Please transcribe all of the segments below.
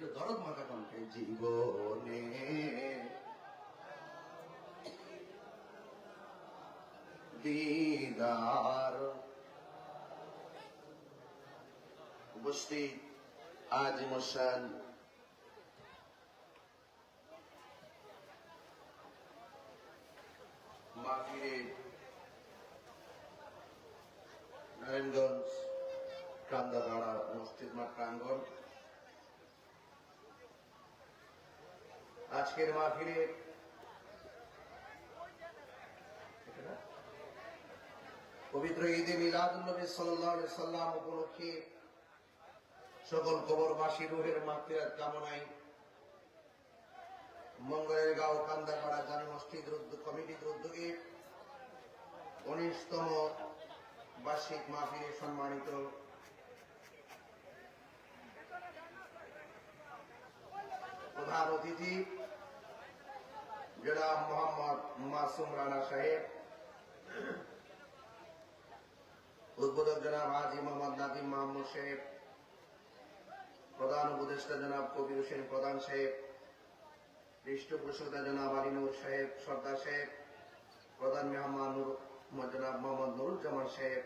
একটু দরদ মাথা কণ্ঠে জীবনে দিদার উপস্থিত আজিম হোসেন নারায়ণগঞ্জ কান্দাপাড়া মসজিদ মাঠ প্রাঙ্গণ। আজকের মাহফিলে পবিত্র ঈদে মিলাদুল্নবী সাল্লাহ সাল্লাম উপলক্ষে সকল কবরবাসী রুহের মাতৃরাত কামনায় মঙ্গলের গাঁও কান্দাপাড়া জানে মসজিদ কমিটির উদ্যোগে উনিশতম বার্ষিক মাহফিলে সম্মানিত প্রধান অতিথি জনাব মোহাম্মদ মাসুম রানা সাহেব উদ্বোধক জনাব হাজি মোহাম্মদ নাদিম মাহমুদ সাহেব প্রধান উপদেষ্টা জনাব কবির হোসেন প্রধান সাহেব পৃষ্ঠপোষকতা জনাব আলিনুর সাহেব সর্দার সাহেব প্রধান মেহমান জনাব মোহাম্মদ নুরুজ্জামান সাহেব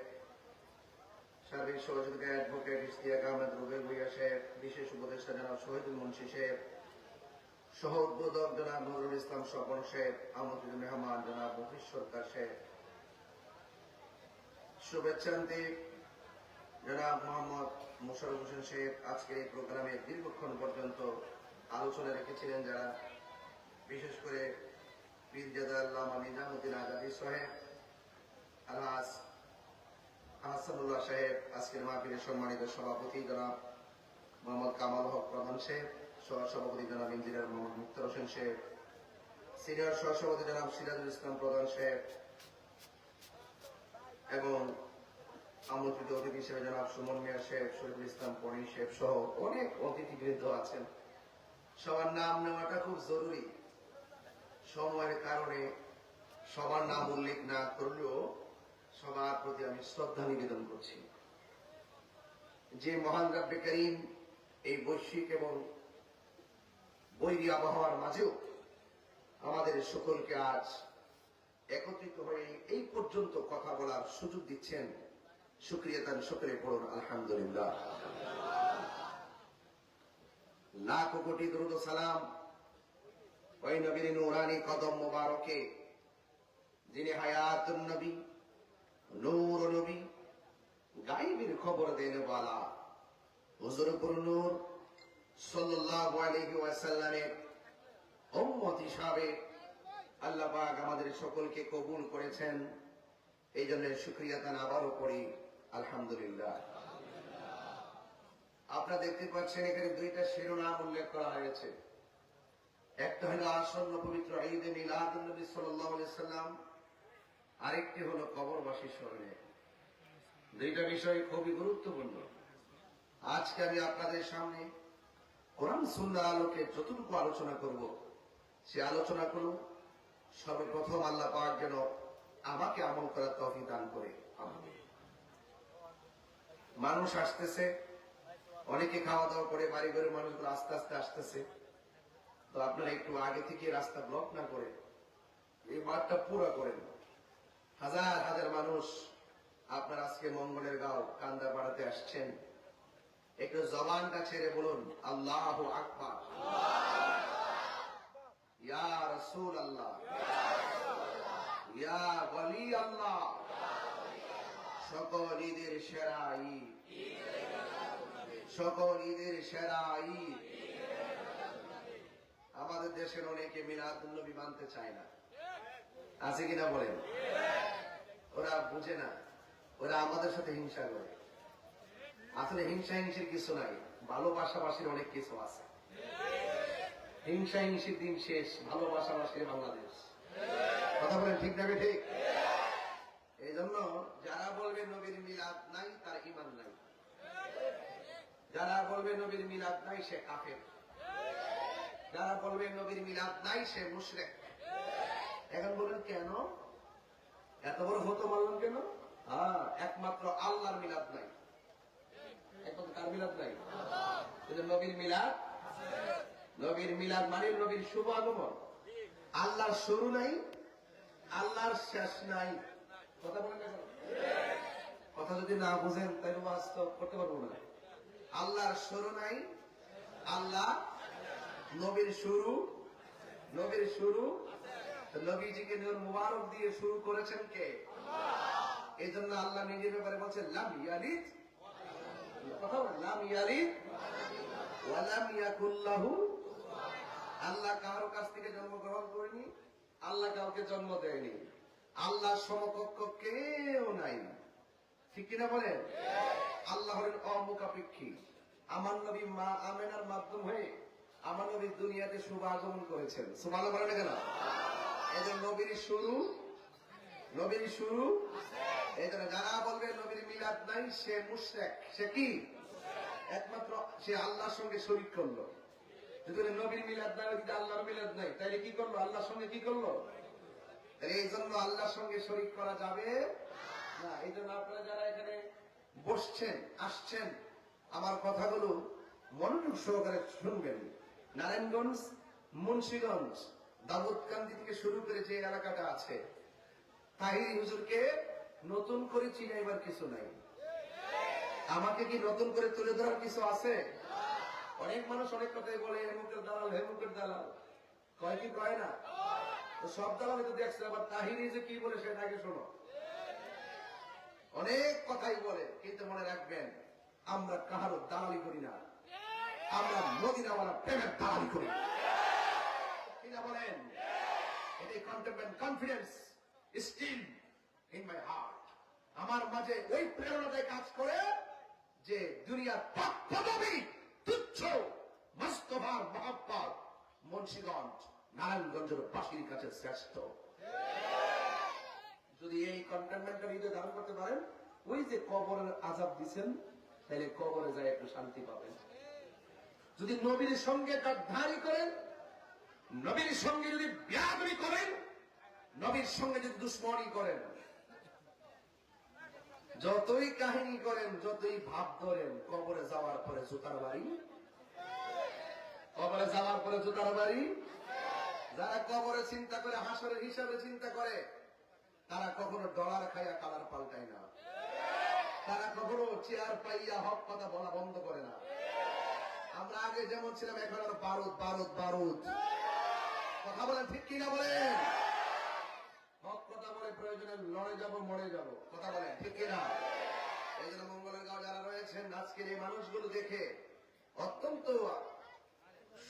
সার্বিক সহযোগিতা অ্যাডভোকেট ইস্তিয়াক আহমেদ রুবেল ভুইয়া সাহেব বিশেষ উপদেষ্টা জনাব শহীদুল মুন্সি সাহেব সহ জনাব নুরুল ইসলাম স্বপন সাহেব আমন্ত্রিত মেহমান জনাব মফিজ সরকার শেখ। শুভেচ্ছান্তি জনাব মোহাম্মদ মোশারফ হোসেন শেখ, আজকের এই প্রোগ্রামে দীর্ঘক্ষণ পর্যন্ত আলোচনা রেখেছিলেন যারা, বিশেষ করে পীরজাদা আল্লামা নিজামুদ্দিন আজাদি সাহেব আলহাস আহসানুল্লাহ সাহেব, আজকের মাহফিলের সম্মানিত সভাপতি জনাব মোহাম্মদ কামাল হক প্রধান সাহেব সহসভাপতি জনাব ইঞ্জিনিয়ার মোহাম্মদ মুক্তার হোসেন সাহেব সিনিয়র সহসভাপতি জনাব সিরাজুল ইসলাম প্রধান সাহেব এবং আমন্ত্রিত অতিথি হিসেবে জনাব সুমন মিয়া সাহেব শরীফুল ইসলাম পনি সাহেব সহ অনেক অতিথিবৃন্দ আছেন। সবার নাম নেওয়াটা খুব জরুরি। সময়ের কারণে সবার নাম উল্লেখ না করলেও সবার প্রতি আমি শ্রদ্ধা নিবেদন করছি। যে মহান রাব্বে করিম এই বৈশ্বিক এবং বৈরী আবহাওয়ার মাঝেও আমাদের সকলকে আজ একত্রিত হয়ে এই পর্যন্ত কথা বলার সুযোগ দিচ্ছেন সুক্রিয়া তান সকলে পড়ুন, আলহামদুলিল্লাহ। লাখ কোটি দ্রুত সালাম ওই নবীর নুরানি কদম মোবারকে, যিনি হায়াতুন নবী, নূর নবী, গাইবের খবর দেন বালা। হুজুরপুর নূর আমাদের সকলকে কবুল করেছেন। এই জন্য তান আবারও করি আলহামদুলিল্লাহ। আপনারা দেখতে পাচ্ছেন এখানে দুইটা শিরোনাম উল্লেখ করা হয়েছে। একটা হলো আসন্ন পবিত্র ঈদে সাল্লাল্লাহু সাল্লাম আরেকটি হলো কবরবাসী স্মরণে। দুইটা বিষয় খুবই গুরুত্বপূর্ণ। আজকে আমি আপনাদের সামনে কোরআন সুন্নাহ আলোকে যতটুকু আলোচনা করব, সে আলোচনা করুন। সর্বপ্রথম আল্লাহ পাক যেন আমাকে আমল করার তফি দান করে। মানুষ আসতেছে, অনেকে খাওয়া দাওয়া করে বাড়ি ঘরে মানুষগুলো আস্তে আস্তে আসতেছে। তো আপনারা একটু আগে থেকে রাস্তা ব্লক না করে, এই মাঠটা পুরো করেন। হাজার হাজার মানুষ আপনার আজকে মঙ্গলের গাঁও কান্দা পাড়াতে আসছেন। একটু জবানটা ছেড়ে বলুন, আল্লাহ আকবার। আল্লাহ ইয়া বলি আল্লাহ সকল ঈদের সেরা সকল ঈদের সেরা আমাদের দেশের অনেকে মিলাদুল্নবী মানতে চায় না। আছে কিনা বলেন? ওরা বুঝে না। ওরা আমাদের সাথে হিংসা করে। আসলে হিংসা হিংসির কিছু নাই। ভালোবাসাবাসীর অনেক কিছু আছে। হিংসা হিংসির দিন শেষ ভালোবাসাবাসীর বাংলাদেশ। কথা বলেন ঠিক না ঠিক এই জন্য যারা বলবে নবীর মিলাদ নাই, তার ইমান নাই। যারা বলবে নবীর মিলাদ নাই, সে কাফের। যারা বলবে নবীর মিলাদ নাই, সে মুশরেক। এখন বলেন কেন? এত বড় হতো বললেন কেন? হ্যাঁ একমাত্র আল্লাহর মিলাদ নাই। একমাত্র কার মিলাদ নাই? নবীর মিলাদ। নবীর মিলাদ মানে নবীর শুভ আগমন। আল্লাহর শুরু নাই, আল্লাহর শেষ নাই। কথা বলেন কথা যদি না বুঝেন তাই বাস্তব করতে পারব না। আল্লাহর শুরু নাই, আল্লাহ নবীর শুরু নবীর শুরু। নবীজিকে নূর মুবারক দিয়ে শুরু করেছেন কে? এই জন্য আল্লাহ নিজের ব্যাপারে বলছেন, লাম ইয়ালিদ কথা ইয়াকুল্লাহু আল্লাহ কারও কাছ থেকে জন্মগ্রহণ করেনি, আল্লাহ কাউকে জন্ম দেয়নি। আল্লাহ সমকক্ষ কেউ নাই। ঠিক কিনা বলেন? আল্লাহ হলেন অমুখাপেক্ষী। আমার নবী মা আমেনার মাধ্যম হয়ে আমার নবী দুনিয়াতে শুভ আগমন করেছেন। সুমাল বলেন কেন? যে নবীর শুরু নবীর শুরু এই যারা বলবে নবীর মিলাদ নাই, সে মুশরেক। সে কি? একমাত্র সে আল্লাহর সঙ্গে শরিক করল। যদি নবীর মিলাদ নাই ওদিকে আল্লাহর মিলাদ নাই, তাইলে কি করল? আল্লাহর সঙ্গে কি করল? এই জন্য আল্লাহর সঙ্গে শরিক করা যাবে না। এই জন্য আপনারা যারা এখানে বসছেন, আসছেন, আমার কথাগুলো মনোযোগ সহকারে শুনবেন। নারায়ণগঞ্জ, মুন্সীগঞ্জ দাউদকান্দি থেকে শুরু করে যে এলাকাটা আছে, তাহিরি হুজুরকে নতুন করে চিনাইবার কিছু নাই। আমাকে কি নতুন করে তুলে ধরার কিছু আছে? অনেক মানুষ অনেক কথাই বলে হেমুকের দালাল হেমুকের দালাল। কয় কি কয় না? সব দালাল তো দেখছে, আবার তাহিরি যে কি বলে সেটা আগে শোনো। অনেক কথাই বলে, কিন্তু মনে রাখবেন, আমরা কাহারও দালালি করি না। আমরা মদিনাওয়ালা প্রেমের দালালি করি। কিনা বলেন? এটাই confidence still in my heart আমার মাঝে ওই প্রেরণাটাই কাজ করে যে দুনিয়ার পাপ তুচ্ছ মস্তভার মহাব্বত মুন্সিগঞ্জ, নারায়ণগঞ্জের বাসির কাছে শ্রেষ্ঠ। যদি এই কন্টেনমেন্টটা হৃদয় ধারণ করতে পারেন, ওই যে কবরের আজাব দিচ্ছেন তাহলে কবরে যায় একটু শান্তি পাবেন। যদি নবীর সঙ্গে গাদ্দারি করেন, নবীর সঙ্গে যদি বিয়াদবি করেন, নবীর সঙ্গে যদি দুশ্মনী করেন যতই কাহিনী করেন, যতই ভাব ধরেন, কবরে যাওয়ার পরে জুতার বাড়ি? কবরে যাওয়ার পরে জুতার বাড়ি? যারা কবরে চিন্তা করে, হাসরের হিসাবে চিন্তা করে, তারা কখনো ডলার খাইয়া কালার পাল্টায় না। তারা কখনো চেয়ার পাইয়া হক কথা বলা বন্ধ করে না। আমরা আগে যেমন ছিলাম, এখন আর বারুদ বারুদ বারুদ। কথা বলেন ঠিক কিনা বলেন? বলে লড়ে যাব, মরে যাব। কথা বলেন ঠিক কিনা? এই জন্য মঙ্গলের গাঁও যারা রয়েছেন, আজকের এই মানুষগুলো দেখে অত্যন্ত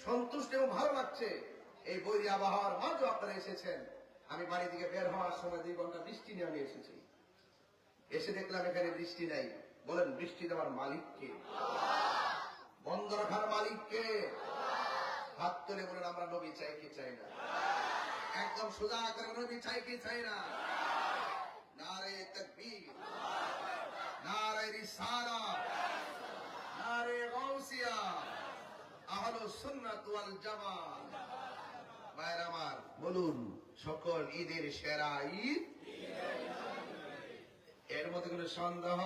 সন্তুষ্ট এবং ভালো লাগছে। এই বৈরী আবহাওয়ার মাঝে আপনারা এসেছেন। আমি বাড়ি থেকে বের হওয়ার সময় দুই ঘণ্টা বৃষ্টি নিয়ে আমি এসেছি। এসে দেখলাম এখানে বৃষ্টি নাই। বলেন, বৃষ্টি দেওয়ার মালিককে বন্ধ রাখার মালিককে হাত তুলে বলেন, আমরা নবী চাই কি চাই না? একদম সোজা করে নবী চাই কি চাই না নারে তকবীর বলুন, সকল ঈদের সেরা ঈদ? এর মধ্যে সন্দেহ?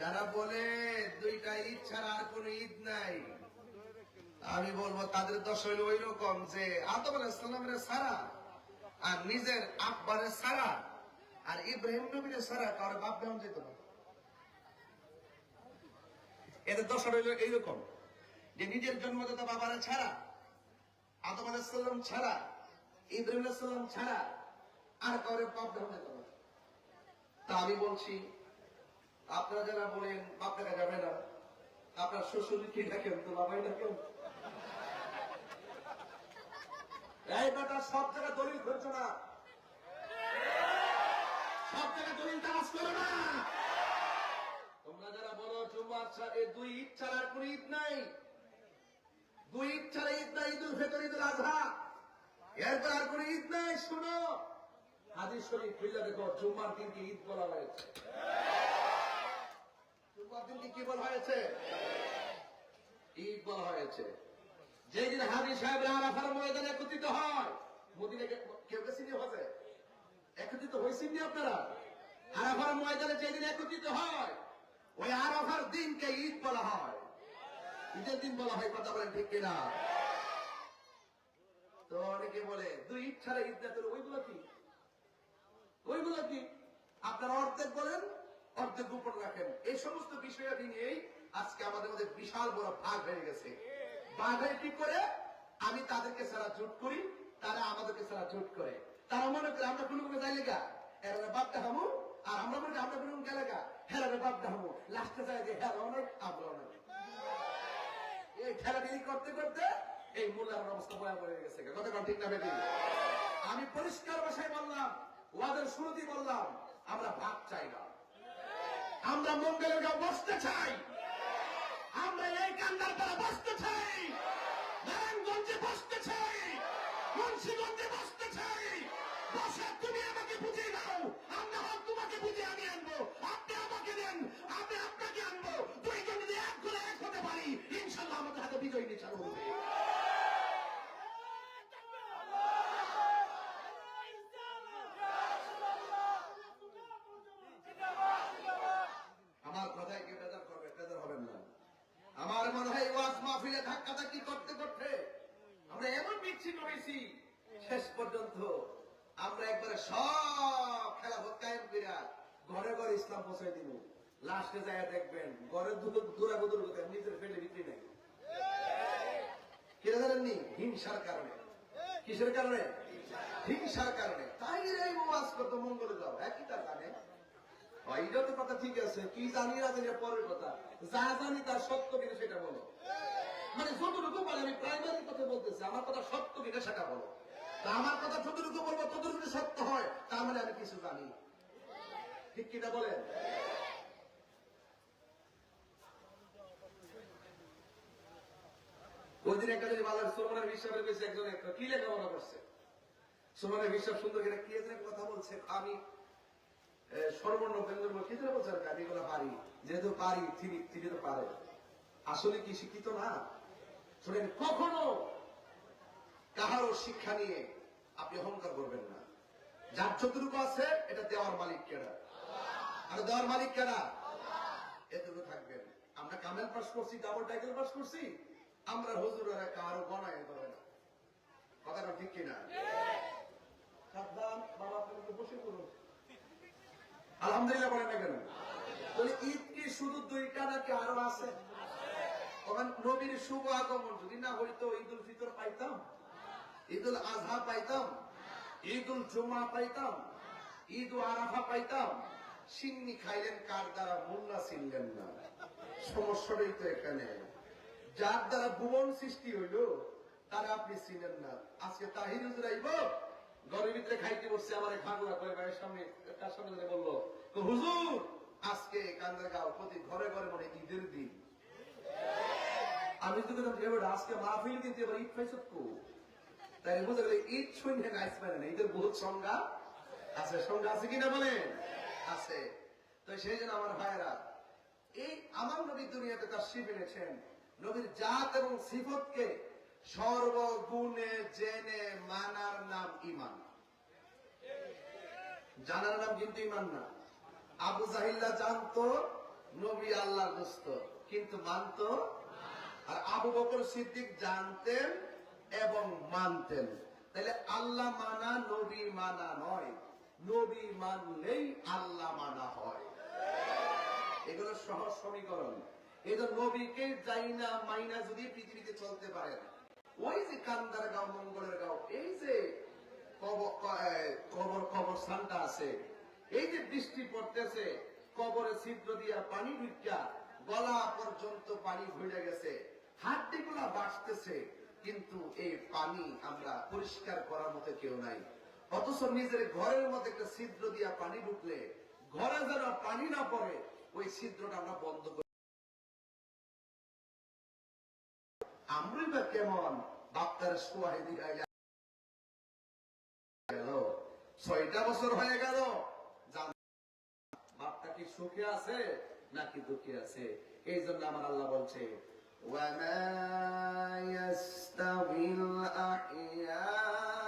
যারা বলে দুইটা ঈদ ছাড়া আর কোন ঈদ নাই, আমি বলব তাদের দশ হইল ওই রকম যে আদম আলাইসালামের সারা আর নিজের আব্বারের সারা আর ইব্রাহিম নবীর সারা কারও বাপ যেত না। এদের দশ হইল এইরকম যে নিজের জন্মদাতা বাবারা ছাড়া, আদম আলাইসাল্লাম ছাড়া, ইব্রাহিম ছাড়া আর কাউরে বাপ বেহন যেত তা আমি বলছি, আপনারা যারা বলেন বাপ দেখা যাবে না, আপনার শ্বশুর কি দেখেন তো, বাবাই দেখেন। এই বেটা, সব জায়গায় দলিল করছ না? সব জায়গায় দলিল তালাশ করো না? জুমার এ দুই ঈদ ঈদ নাই। দুই ঈদ ছাড়া ঈদ নাই, ঈদুল ফেতর, ঈদুল আর ঈদ নাই, শুনো। হাদিস শরীফ দেখো দিনকে ঈদ বলা হয়েছে? জুম্মার দিনকে কি বলা হয়েছে? ঈদ বলা হয়েছে। যেদিন হাজি সাহেবরা আরাফার ময়দানে একত্রিত হয় মোদিনে কেউ গেছেন হচ্ছে একত্রিত হয়েছেন আপনারা? আরাফার ময়দানে যেদিন একত্রিত হয় ওই আরাফার দিনকে ঈদ বলা হয়। ঈদের দিন বলা হয়, কথা বলেন ঠিক কিনা? তো অনেকে বলে, দুই ঈদ ছাড়া ঈদ না তোর ওইগুলো কি? ওইগুলো কি? আপনারা অর্ধেক বলেন, অর্ধেক গোপন রাখেন। এই সমস্ত বিষয়াদি নিয়েই আজকে আমাদের মধ্যে বিশাল বড় ভাগ হয়ে গেছে। ভাগ হয়ে কি করে? আমি তাদেরকে ছাড়া জোট করি, তারা আমাদেরকে ছাড়া জোট করে। তারা মনে করে আমরা কোনো কোনো যাই লেগা? এরা বাপটা হামু আর আমরা মনে করি আমরা কোনো কোনো গেলে বাপ হেরা লাস্টে যায় যে হ্যাঁ অনেক আমরা অনেক এই ঠেলাঠেলি করতে করতে এই মোল্লার অবস্থা বয়া বয়ে গেছে গতকাল ঠিক না বেটি? আমি পরিষ্কার ভাষায় বললাম ওয়াদের শুরুতেই বললাম, আমরা ভাগ চাই না। আমরা মঙ্গলের গা বসতে চাই। আমরা এই কান্দার পাড়া বসতে চাই নারায়ণগঞ্জে বসতে চাই মুন্সিগঞ্জে বসতে চাই বসে তুমি আমাকে বুঝিয়ে দাও আমরা হোক তোমাকে বুঝিয়ে আমি আনব আপনি আমাকে দেন আমি আপনাকে আনব দুইজন যদি এক করে এক হতে পারি ইনশাল্লাহ আমাদের হাতে বিজয় নিচার হবে আমার কথায় কি বেজার করবে বেজার হবেন না আমার মনে হয় ওয়াজ মাহফিলে ধাক্কা ধাক্কি করতে করতে আমরা এমন হয়েছি শেষ পর্যন্ত আমরা একবারে সব খেলা কায়েম ঘরে ঘরে ইসলাম পৌঁছাই দিব। লাস্টে যায় দেখবেন ঘরের দুটো দূরা কোথায় নিজের পেটে বিক্রি নেই। কিরা জানেননি? হিংসার কারণে। কিসের কারণে? হিংসার কারণে। তাই এই ওয়াজ কত মঙ্গল যাও। একই তার জানে? এইটা তো কথা ঠিক আছে। কি জানি না পরের কথা। যা জানি তার সত্য কিনা সেটা বলো। মানে যতটুকু পারে আমি প্রাইমারি কথা বলতেছি, আমার কথা সত্য কিনা সেটা বলো। তা আমার কথা যতটুকু বলব, ততটুকু সত্য হয়, তার মানে আমি কিছু জানি। ঠিক কিনা বলেন? একটা যদি ভালো সোমনের বিশ্বাসের বেশি একজন একটা কি লেখাপড়া করছে সোমনের বিশ্বাস সুন্দর করে কি কথা বলছে, আমি সর্বর্ণ কি যেন বলছে আর আমি এগুলো পারি। যেহেতু পারি, তিনি তিনি তো পারে আসলে কি শিক্ষিত না? শুনেন, কখনো কাহারও শিক্ষা নিয়ে আপনি অহংকার করবেন না। যার যতটুকু আছে, এটা দেওয়ার মালিক কেনা আর দেওয়ার মালিক কেনা এতটুকু থাকবেন। আমরা কামেল পাস করছি ডাবল টাইটেল পাস করছি, আমরা হুজুরেরা কারও গণায় ধরে না। কথাটা ঠিক কিনা? আলহামদুলিল্লাহ বলেন না কেন? ঈদ কি শুধু দুইটা নাকি আরও আছে? তখন নবীর শুভ আগমন, যদি না হইতো ঈদ উল ফিতর পাইতাম। ঈদ উল আজহা পাইতাম। ঈদ উল জুমা পাইতাম। ঈদ উল আরাফা পাইতাম। সিন্নি খাইলেন কার দ্বারা? মোল্লা ছিলেন না। সমস্যাটাই তো এখানে। যার দ্বারা ভুবন সৃষ্টি হইল, তারা আপনি ছিলেন না। আজকে তাহির হুজুর আইব, ঘরের ভিতরে খাইতে বসছে, আমার খাগলা করে ভাইয়ের সামনে, তার সামনে বলল, হুজুর, আজকে কান্দার গাঁও প্রতি ঘরে ঘরে মানে ঈদের দিন। আমি তো বললাম এবার আজকে মাহফিল কিন্তু এবার ঈদ পাইছ কো তাই বুঝে গেলে ঈদ শুনে গাইস পারে না। ঈদের বহুত সংজ্ঞা আছে। সংজ্ঞা আছে কিনা বলেন? আছে। তো সেই জন্য আমার ভাইয়েরা, এই আমার নবী দুনিয়াতে তার শিব এনেছেন। নবীর জাত এবং সিফতকে সর্বগুণে জেনে মানার নাম ইমান জানার নাম কিন্তু ইমান না। আবু জাহিল্লা জানতো, নবী আল্লাহ দোস্ত, কিন্তু মানতো আর আবু বকর সিদ্দিক জানতেন এবং মানতেন। তাহলে আল্লাহ মানা নবী মানা নয়। নবী মানলেই আল্লাহ মানা হয়। এগুলো সহজ সমীকরণ। এই তো নবীকে যাই না মাইনা যদি পৃথিবীতে চলতে পারেন ওই যে কান্দার গাঁও মঙ্গলের গাঁও এই যে কব- ক- এ, কবর কবরস্থানটা আছে এই যে বৃষ্টি পড়তেছে কবরে ছিদ্র দিয়া পানি ঢুকিয়া গলা পর্যন্ত পানি ভরে গেছে হাড্ডি গুলা বাঁচতেছে, কিন্তু এই পানি আমরা পরিষ্কার করার মতো কেউ নাই। অথচ নিজের ঘরের মধ্যে একটা ছিদ্র দিয়া পানি ঢুকলে, ঘরে যেন পানি না পড়ে, ওই ছিদ্রটা আমরা বন্ধ করি। আমরাই বা কেমন? বাপ্তার গেল ছয়টা বছর হয়ে গেল। বাপটা কি সুখে আছে নাকি দুঃখে আছে? এই জন্য আমার আল্লাহ বলছে وَمَا يَسْتَوِي الْأَحْيَاءُ